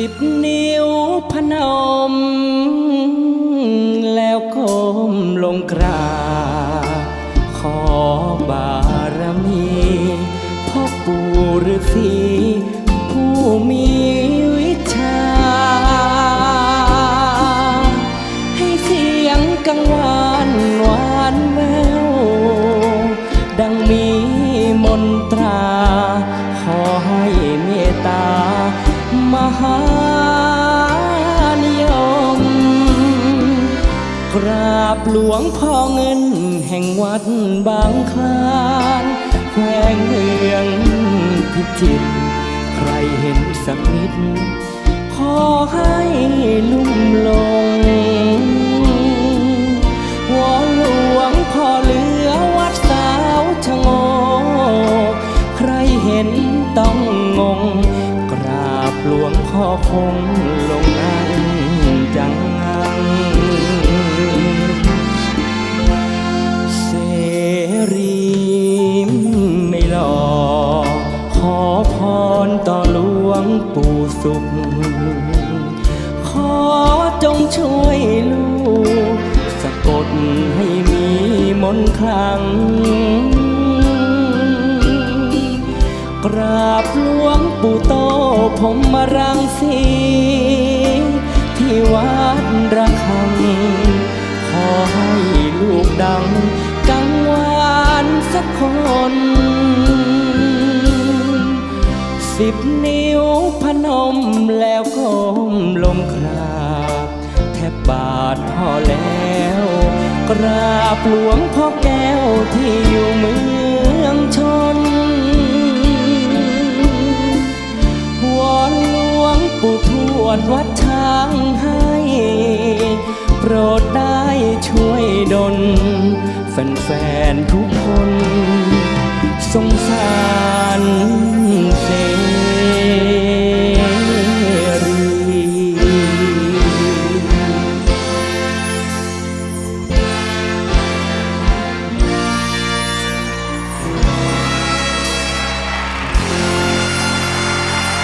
สิบนิ้วพนม แล้วก้มลงกราบขอบารมีพ่อปู่ฤาษีผู้มีวิชา ให้เสียงกังวานหวานแววดังมีมนตรา หานิยม กราบหลวงพ่อเงินแห่งวัดบางคลานแขวงเมืองพิจิตรใครเห็นสักนิด ขอให้ลุ่มลง วงพ่อคงลงนั่งจังงังเสรีไม่หลอกขอพรต่อหลวงปู่สุข ขอจงช่วยลูกสะกดให้มีมนคลังกราบหลวงปู่โต ผมมารังสีที่วัดระฆัง ขอให้ลูกดัง กังวานสักคน สิบนิ้วพนมแล้วก้มลงกราบ แทบบาทพ่อแล้ว กราบหลวงพ่อแก้วที่อยู่เมืองชน ทวดวัดช้างให้ โปรดได้ช่วยดลแฟนๆทุกคนสงสาร